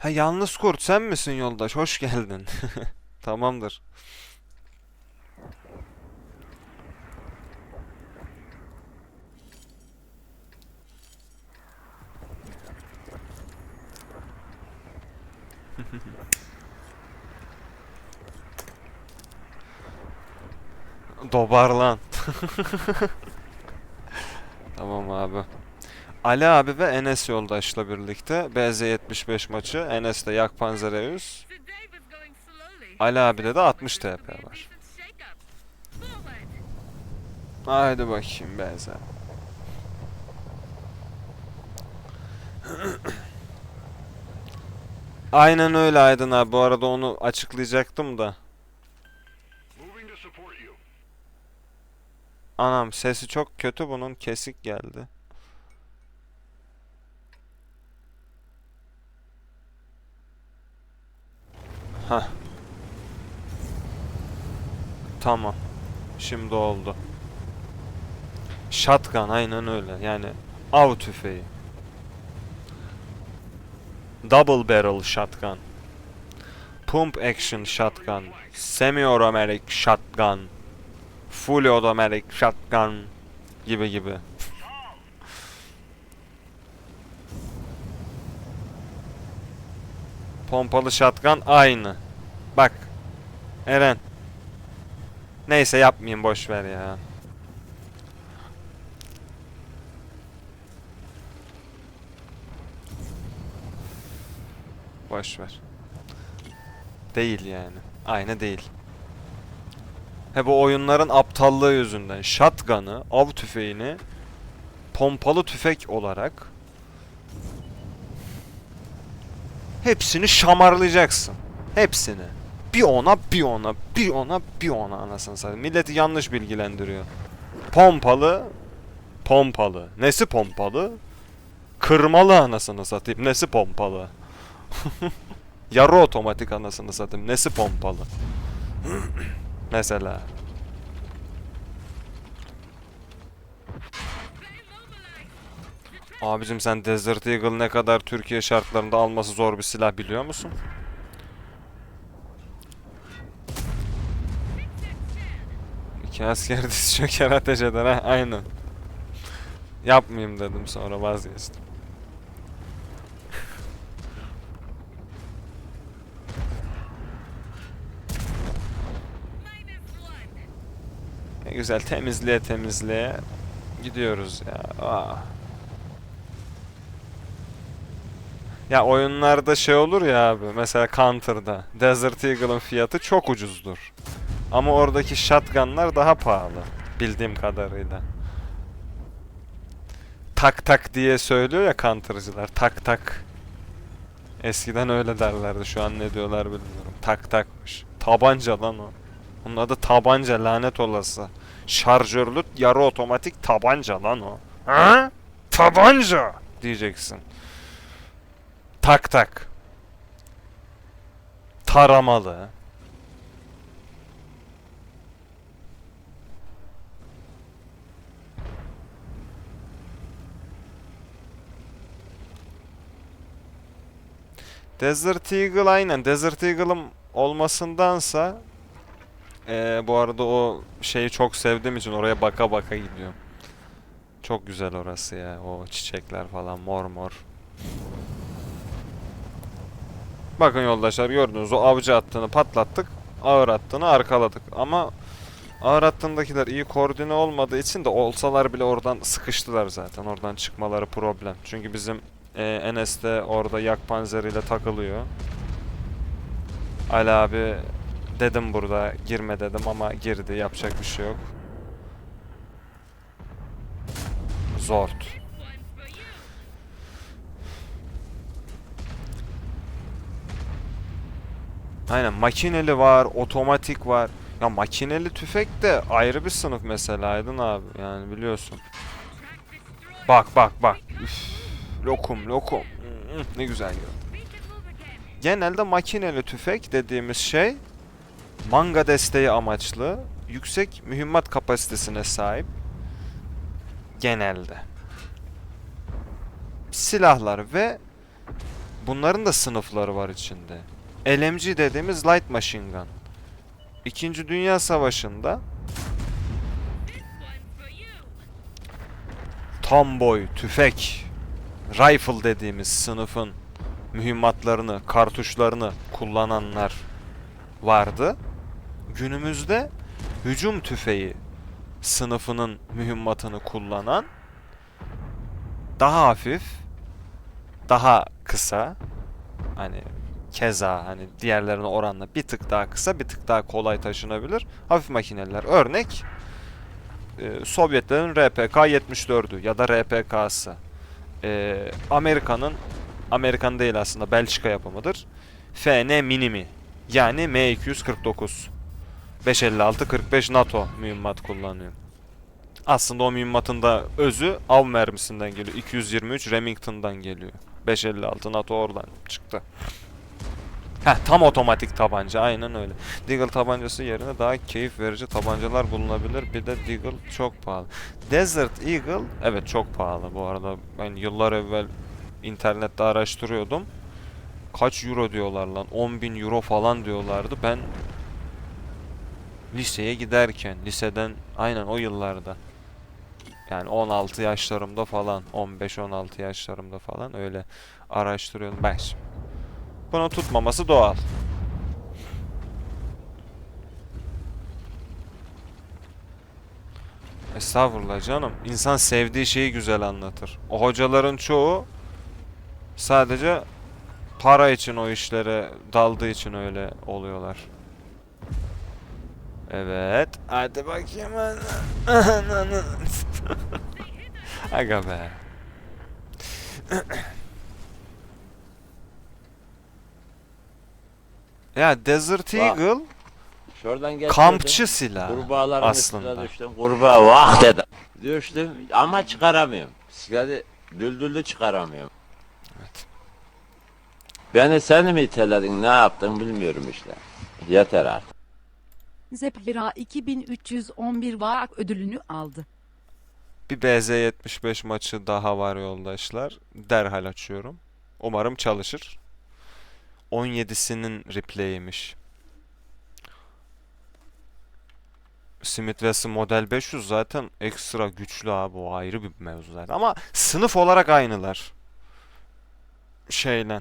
Ha yalnız kurt sen misin yoldaş? Hoş geldin. Tamamdır. Dobarlan. Tamam abi. Ali abi ve Enes yoldaşla birlikte BZ75 maçı. Enes de Yak Panzereus. Ali abi'de de 60 TP var. Haydi bakayım BZ. Aynen öyle Aydın abi. Bu arada onu açıklayacaktım da. Anam sesi çok kötü bunun. Kesik geldi. Hah. Tamam. Şimdi oldu. Shotgun aynen öyle. Yani av tüfeği. Double barrel shotgun. Pump action shotgun. Semi automatic shotgun. Full automatic shotgun gibi gibi. Pompalı shotgun aynı. Bak. Eren. Neyse yapmayayım boş ver ya. Boş ver. Değil yani. Aynı değil. He bu oyunların aptallığı yüzünden shotgun'ı, av tüfeğini pompalı tüfek olarak hepsini şamarlayacaksın. Hepsini. Bir ona, bir ona, bir ona, bir ona anasını satayım. Milleti yanlış bilgilendiriyor. Pompalı, pompalı. Nesi pompalı? Kırmalı anasını satayım. Nesi pompalı? Yarı otomatik anasını satayım. Nesi pompalı? Mesela. Abicim sen Desert Eagle ne kadar Türkiye şartlarında alması zor bir silah biliyor musun? İki asker diz çöker ateş eder ha aynen. Yapmayayım dedim sonra vazgeçtim. Ne güzel temizliğe temizliğe gidiyoruz ya. Aa. Ya oyunlarda şey olur ya abi mesela Counter'da Desert Eagle'ın fiyatı çok ucuzdur. Ama oradaki shotgunlar daha pahalı bildiğim kadarıyla. Tak tak diye söylüyor ya Counter'cılar tak tak. Eskiden öyle derlerdi şu an ne diyorlar bilmiyorum. Tak takmış. Tabanca lan o. Onun adı tabanca lanet olası. Şarjörlü yarı otomatik tabanca lan o. Ha? Tabanca diyeceksin. Tak tak. Taramalı. Desert Eagle aynen. Desert Eagle'ım olmasındansa ee, bu arada o şeyi çok sevdiğim için oraya baka baka gidiyorum. Çok güzel orası ya. O çiçekler falan mor mor. Bakın yoldaşlar gördünüz o avcı attığını patlattık. Ağır attığını arkaladık. Ama ağır attığındakiler iyi koordine olmadığı için de olsalar bile oradan sıkıştılar zaten. Oradan çıkmaları problem. Çünkü bizim e, Enes de orada yak panzeriyle takılıyor. Ali abi dedim burada girme dedim ama girdi yapacak bir şey yok. Zort. Aynen makineli var, otomatik var. Ya makineli tüfek de ayrı bir sınıf mesela Aydın abi yani biliyorsun. Bak bak bak. Üf, lokum lokum. Hmm, Ne güzel gördüm. Genelde makineli tüfek dediğimiz şey manga desteği amaçlı yüksek mühimmat kapasitesine sahip genelde silahlar ve Bunların da sınıfları var içinde. LMG dediğimiz light machine gun. İkinci Dünya Savaşı'nda tam boy, tüfek, rifle dediğimiz sınıfın mühimmatlarını, kartuşlarını kullananlar vardı. Günümüzde hücum tüfeği sınıfının mühimmatını kullanan daha hafif, daha kısa hani keza hani diğerlerine oranla bir tık daha kısa, bir tık daha kolay taşınabilir hafif makineler. Örnek e, Sovyetlerin RPK-74'ü ya da RPK'sı. E, Amerika'nın Amerikan değil aslında Belçika yapımıdır. FN Minimi yani M249. 556-45 NATO mühimmat kullanıyor. Aslında o mühimmatın da özü av mermisinden geliyor. 223 Remington'dan geliyor. 556 NATO oradan çıktı. Heh, tam otomatik tabanca aynen öyle. Deagle tabancası yerine daha keyif verici tabancalar bulunabilir. Bir de Deagle çok pahalı. Desert Eagle evet çok pahalı bu arada. Ben yıllar evvel internette araştırıyordum. Kaç euro diyorlar lan? 10 bin euro falan diyorlardı. Ben liseye giderken, liseden aynen o yıllarda yani 16 yaşlarımda falan, 15-16 yaşlarımda falan öyle araştırıyordum. Ben bunu tutmaması doğal. Estağfurullah canım. İnsan sevdiği şeyi güzel anlatır. O hocaların çoğu sadece para için o işlere daldığı için öyle oluyorlar. Evet. Hadi bakayım. Aga be. Ya Desert Eagle Şuradan geçiyordum. kampçı silah Kurbağaların aslında. üstüne düştüm. Kurbağa vah dedi. Düştüm ama çıkaramıyorum. Bisikleti düldüllü çıkaramıyorum. Evet. Beni sen mi iteledin ne yaptın bilmiyorum işte. Yeter artık. Zephyra 2311 varak ödülünü aldı. Bir BZ75 maçı daha var yoldaşlar. Derhal açıyorum. Umarım çalışır. 17'sinin replay'iymiş. Smith Wesson Model 500 zaten ekstra güçlü abi o ayrı bir mevzu zaten. Ama sınıf olarak aynılar. Şeyle.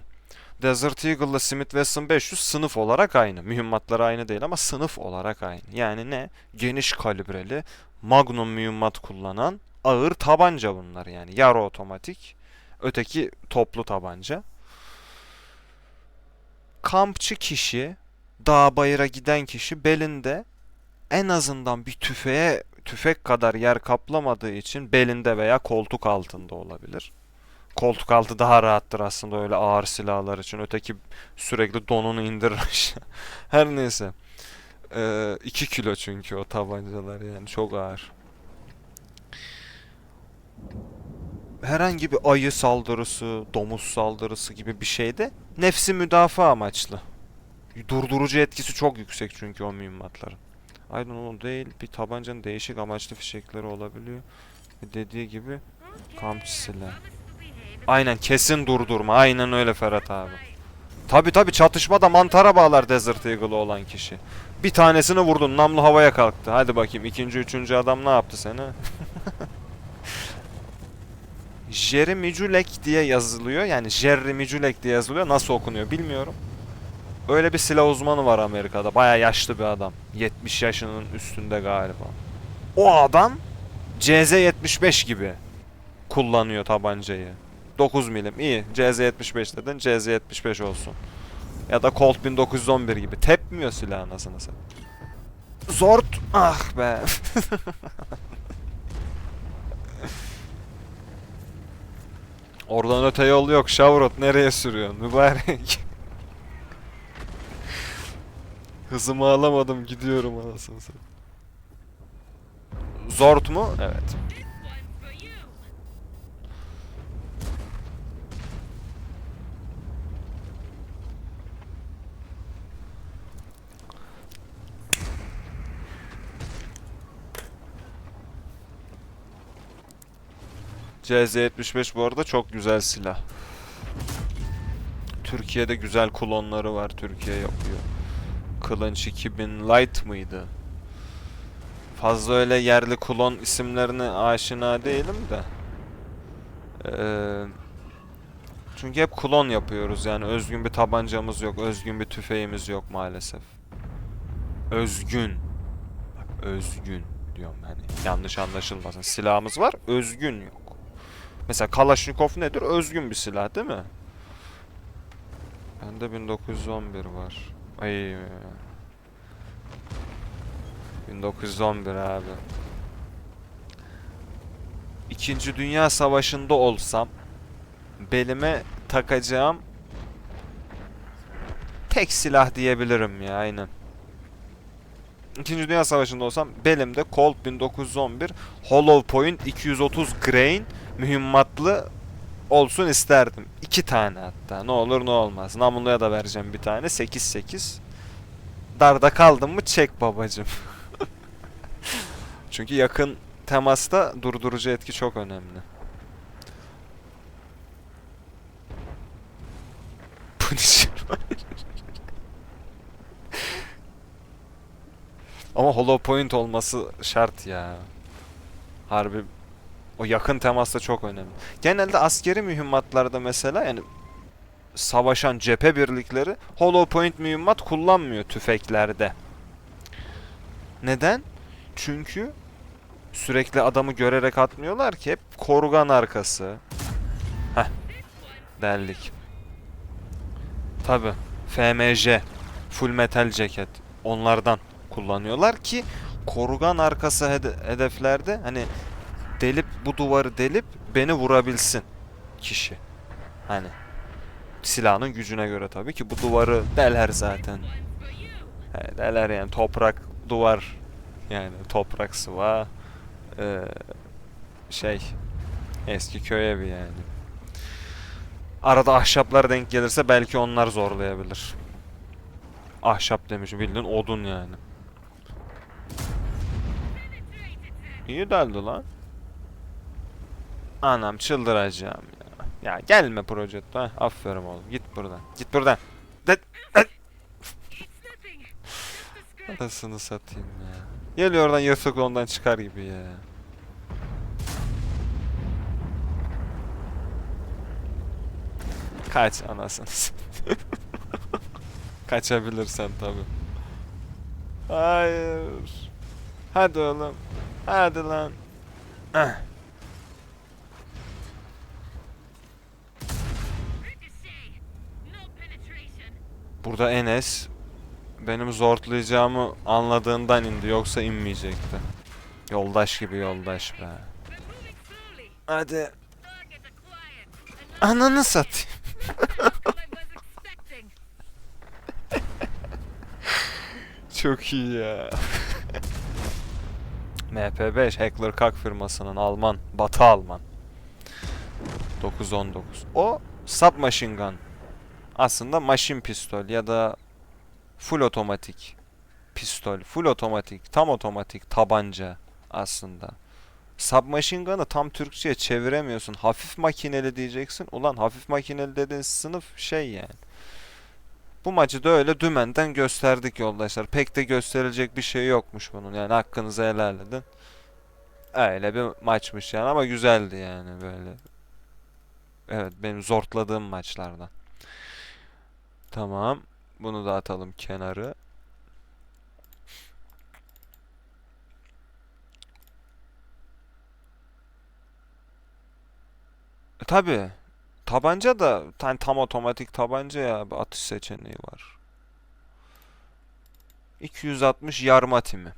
Desert Eagle'la Smith Wesson 500 sınıf olarak aynı. Mühimmatları aynı değil ama sınıf olarak aynı. Yani ne? Geniş kalibreli, Magnum mühimmat kullanan ağır tabanca bunlar yani. Yarı otomatik. Öteki toplu tabanca. Kampçı kişi, dağ bayıra giden kişi belinde en azından bir tüfeğe tüfek kadar yer kaplamadığı için belinde veya koltuk altında olabilir. Koltuk altı daha rahattır aslında öyle ağır silahlar için. Öteki sürekli donunu indirir. Her neyse. 2 kilo çünkü o tabancalar yani çok ağır. Herhangi bir ayı saldırısı, domuz saldırısı gibi bir şeyde nefsi müdafaa amaçlı. Durdurucu etkisi çok yüksek çünkü o mühimmatların. Aynen o değil. Bir tabancanın değişik amaçlı fişekleri olabiliyor. Dediği gibi kampçı silah. Aynen kesin durdurma. Aynen öyle Ferhat abi. Tabi tabi çatışmada mantara bağlar Desert Eagle'ı olan kişi. Bir tanesini vurdun namlu havaya kalktı. Hadi bakayım ikinci üçüncü adam ne yaptı seni? Jerry Mijulek diye yazılıyor. Yani Jerry Mijulek diye yazılıyor. Nasıl okunuyor bilmiyorum. Öyle bir silah uzmanı var Amerika'da. Baya yaşlı bir adam. 70 yaşının üstünde galiba. O adam CZ-75 gibi kullanıyor tabancayı. 9 milim. İyi. CZ-75 dedin. CZ-75 olsun. Ya da Colt 1911 gibi. Tepmiyor silah anasını satayım. Zort. Ah be. Oradan öte yol yok. Şavrot nereye sürüyorsun mübarek? Hızımı alamadım gidiyorum anasını satayım. Zort mu? Evet. CZ-75 bu arada çok güzel silah. Türkiye'de güzel klonları var. Türkiye yapıyor. Kılınç 2000 Light mıydı? Fazla öyle yerli klon isimlerine aşina değilim de. Ee, çünkü hep klon yapıyoruz yani özgün bir tabancamız yok, özgün bir tüfeğimiz yok maalesef. Özgün. Bak özgün diyorum hani yanlış anlaşılmasın. Silahımız var, özgün yok. Mesela Kalashnikov nedir? Özgün bir silah değil mi? Bende 1911 var. Ay. 1911 abi. İkinci Dünya Savaşı'nda olsam belime takacağım tek silah diyebilirim ya aynen. İkinci Dünya Savaşı'nda olsam belimde Colt 1911 Hollow Point 230 grain mühimmatlı olsun isterdim. İki tane hatta. Ne olur ne olmaz. Namluya da vereceğim bir tane. 8-8. Darda kaldım mı çek babacım. Çünkü yakın temasta durdurucu etki çok önemli. Punisher var. Ama hollow point olması şart ya. Harbi o yakın temasta çok önemli. Genelde askeri mühimmatlarda mesela yani savaşan cephe birlikleri hollow point mühimmat kullanmıyor tüfeklerde. Neden? Çünkü sürekli adamı görerek atmıyorlar ki hep korugan arkası. Heh. Deldik. Tabi. FMJ. Full metal ceket. Onlardan kullanıyorlar ki korugan arkası hede- hedeflerde hani delip bu duvarı delip beni vurabilsin kişi. Hani silahın gücüne göre tabii ki bu duvarı deler zaten. He, deler yani toprak duvar yani toprak sıva eee, şey eski köy evi yani. Arada ahşaplar denk gelirse belki onlar zorlayabilir. Ahşap demişim bildiğin odun yani. İyi deldi lan. Anam çıldıracağım ya. Ya gelme Projetto. ha. Aferin oğlum. Git buradan. Git buradan. Anasını satayım ya. Geliyor oradan yırtık ondan çıkar gibi ya. Kaç anasını. Kaçabilirsen tabi. Hayır. Hadi oğlum. Hadi lan. Eh. Burada Enes benim zortlayacağımı anladığından indi yoksa inmeyecekti. Yoldaş gibi yoldaş be. Hadi. Ananı satayım. Çok iyi ya. MP5 Heckler Koch firmasının Alman, Batı Alman. 919. O submachine gun. Aslında machine pistol ya da full otomatik pistol, full otomatik, tam otomatik tabanca aslında. Submachine gun'ı tam Türkçe'ye çeviremiyorsun. Hafif makineli diyeceksin. Ulan hafif makineli dediğin sınıf şey yani. Bu maçı da öyle dümenden gösterdik yoldaşlar. Pek de gösterilecek bir şey yokmuş bunun. Yani hakkınızı helal edin. Öyle bir maçmış yani ama güzeldi yani böyle. Evet benim zortladığım maçlardan. Tamam. Bunu da atalım kenarı. E, tabii. Tabanca da hani tam otomatik tabanca ya atış seçeneği var. 260 yarma timi.